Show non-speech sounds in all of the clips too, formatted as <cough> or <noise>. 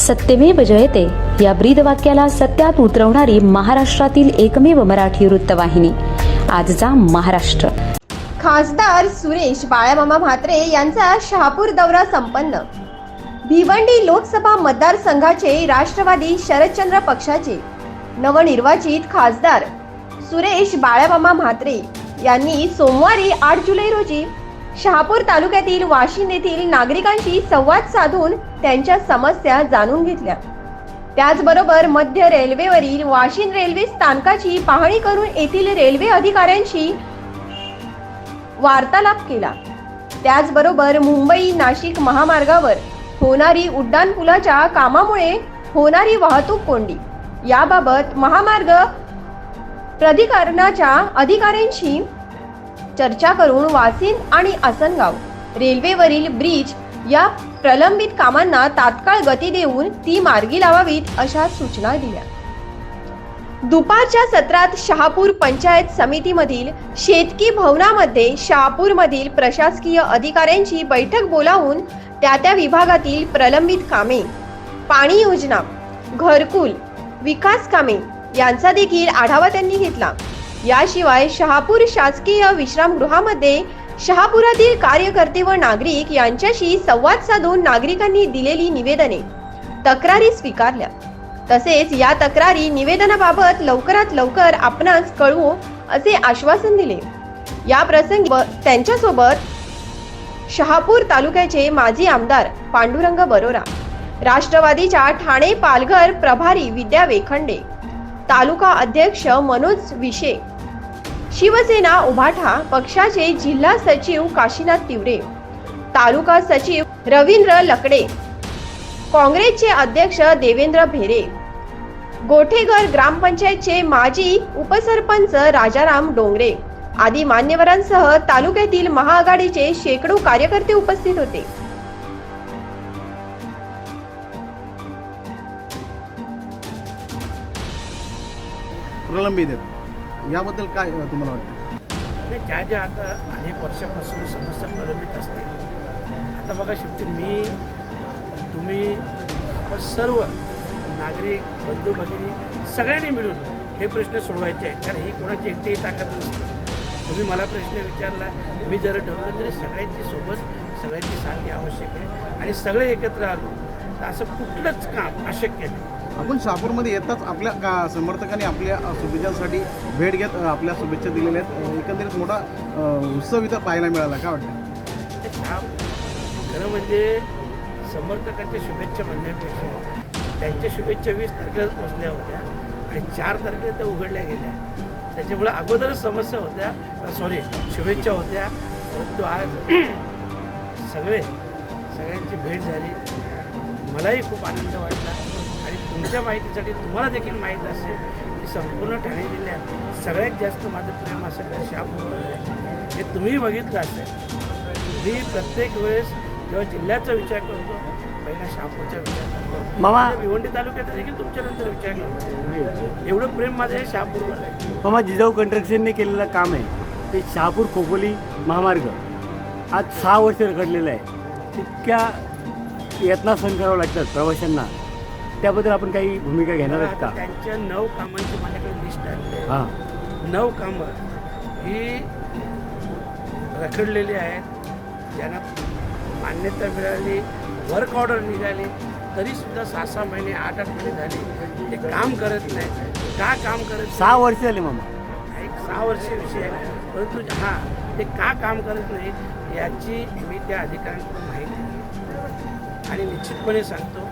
सत्यमेव जयते. या ब्रीद वाक्याला सत्यात उतरवणारी महाराष्ट्रातील एकमेव मराठी वृत्तवाहिनी. आजचा महाराष्ट्र. खासदार सुरेश बाळामामा म्हात्रे यांचा शहापूर दौरा संपन्न. भिवंडी लोकसभा मतदारसंघाचे राष्ट्रवादी शरदचंद्र पक्षाचे नवनिर्वाचित खासदार सुरेश बाळामामा म्हात्रे यांनी सोमवारी आठ जुलै रोजी शहापूर तालुक्यातील वाशिंद येथील नागरिकांशी संवाद साधून त्यांच्या समस्या जाणून घेतल्या. त्याचबरोबर मध्य रेल्वेवरील वाशिंद रेल्वे स्थानकाची पाहणी करून येथील रेल्वे अधिकाऱ्यांशी वार्तालाप केला. त्याचबरोबर मुंबई नाशिक महामार्गावर होणारी उड्डाणपुलाच्या कामामुळे होणारी वाहतूक कोंडी याबाबत महामार्ग प्राधिकरणाच्या अधिकाऱ्यांशी चर्चा करून वासिन आणि आसनगाव रेल्वेवरील ब्रिज या प्रलंबित कामांना तात्काळ गती देऊन ती मार्गी लावावीत अशा सूचना दिल्या. दुपारच्या सत्रात शहापूर पंचायत समितीमधील शेतकी भवनामध्ये शहापूरमधील प्रशासकीय अधिकाऱ्यांची बैठक बोलावून त्या त्या विभागातील प्रलंबित कामे पाणी योजना घरकुल विकास कामे यांचा देखील आढावा त्यांनी घेतला. याशिवाय शहापूर शासकीय विश्रामगृहामध्ये शहापुरातील कार्यकर्ते व नागरिक यांच्याशी संवाद साधून नागरिकांनी दिलेली निवेदने. तक्रारी स्वीकारल्या. तसेच या तक्रारी निवेदनाबाबत लवकरात लवकर आपणास कळवू असे आश्वासन दिले. या प्रसंगी त्यांच्यासोबत शहापूर तालुक्याचे माजी आमदार पांडुरंग बरोरा राष्ट्रवादीच्या ठाणे पालघर प्रभारी विद्या वेखंडे तालुका अध्यक्ष मनोज विशे. शिवसेना उभाठा पक्षाचे जिल्हा सचिव काशीनाथ तिवरे. तालुका सचिव रवींद्र लकडे. काँग्रेसचे अध्यक्ष देवेंद्र भेरे. गोठेघर ग्रामपंचायतचे माजी उपसरपंच राजाराम डोंगरे. आदी मान्यवरांसह तालुक्यातील महाआघाडीचे शेकडो कार्यकर्ते उपस्थित होते. प्रलंबित आहेत. याबद्दल काय तुम्हाला वाटतं? ज्या ज्या आता अनेक वर्षापासून समस्या प्रलंबित असते आता बघा शेवटी मी तुम्ही सर्व नागरिक बंधू भगिनी सगळ्यांनी मिळून हे प्रश्न सोडवायचे आहेत. कारण ही कोणाची एकटीही ताकद नसते. तुम्ही मला प्रश्न विचारला मी जर ठरवलं तरी सगळ्यांची सोबत सगळ्यांची साथ आवश्यक आहे. आणि सगळे एकत्र आलो तर असं कुठलंच काम अशक्य नाही. आपण शहापूरमध्ये येताच आपल्या का समर्थकांनी आपल्या शुभेच्छांसाठी भेट घेत आपल्या शुभेच्छा दिलेल्या आहेत. एकंदरीत मोठा उत्सव इथं पाहायला मिळाला. का वाटतं? खरं म्हणजे समर्थकांच्या शुभेच्छा म्हणण्यापेक्षा त्यांच्या शुभेच्छा वीस तारखेला पोचल्या होत्या आणि चार तारखेला त्या उघडल्या गेल्या. त्याच्यामुळे अगोदरच समस्या होत्या सॉरी शुभेच्छा होत्या. परंतु आज <clears throat> सगळे सगळ्यांची भेट झाली. मलाही खूप आनंद वाटला. आणि तुमच्या माहितीसाठी तुम्हाला देखील माहीत असेल की संपूर्ण ठाणे जिल्ह्यात सगळ्यात जास्त माझं प्रेम असं शापूरवर आहे हे तुम्ही बघितलं असेल. मी प्रत्येक वेळेस जेव्हा जिल्ह्याचा विचार करतो पहिला शहापूरचा विचार करतो. मामा. माझ्या भिवंडी तालुक्यात देखील तुमच्यानंतर विचार करतो. एवढं प्रेम माझं हे शहापूरवर आहे मामा जिजाऊ कंस्ट्रक्शनने केलेलं काम आहे. ते शहापूर खोपोली महामार्ग. आज सहा वर्ष रखडलेलं आहे. तितक्या यातना सहन करावं लागतात प्रवाशांना. त्याबद्दल आपण काही भूमिका घेणार आहेत का? त्यांच्या नऊ कामांची माझ्याकडे लिस्ट आहे. हां. नऊ कामं ही रखडलेली आहेत. ज्यांना मान्यता मिळाली वर्क ऑर्डर निघाली तरीसुद्धा सहा सहा महिने आठ आठ महिने झाले. ते काम करत नाही का काम करत सहा वर्ष झाले मामा? एक सहा वर्ष विषय आहे. परंतु हां ते का काम करत नाही याची मी त्या अधिकाऱ्यांकडून माहिती. आणि निश्चितपणे सांगतो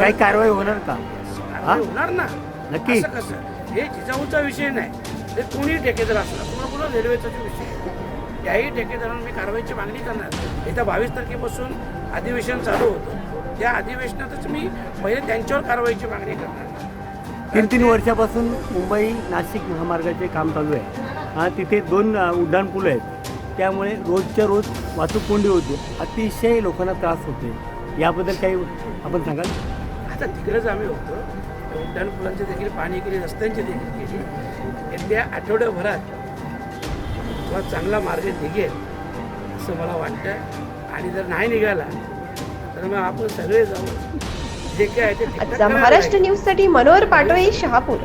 काही कारवाई होणार का? कारवाई होणार ना. नक्की. असं कसं? हे जिजाऊचा विषय नाही. ते कोणी ठेकेदार असणार. पुन्हा पुन्हा रेल्वेचा जो विषय. आहे. त्याही ठेकेदारांना मी कारवाईची मागणी करणार. येत्या बावीस तारखेपासून अधिवेशन चालू होतं. त्या अधिवेशनातच मी पहिले त्यांच्यावर कारवाईची मागणी करणार. तीन तीन वर्षापासून मुंबई नाशिक महामार्गाचे काम चालू आहे. हां तिथे दोन अ, उड्डाणपूल आहेत. त्यामुळे रोजच्या रोज वाहतूक कोंडी होते. अतिशय लोकांना त्रास होते. याबद्दल काही आपण सांगाल? आता तिकडेच आम्ही होतो. उड्डाण पुलांची देखील पाणी केली रस्त्यांची देखील केली. येत्या आठवड्याभरात किंवा चांगला मार्ग निघेल असं मला वाटतं आणि जर नाही निघाला तर मग आपण सगळे जाऊन जे काय आहे ते महाराष्ट्र. न्यूजसाठी मनोहर पाटोळे शहापूर.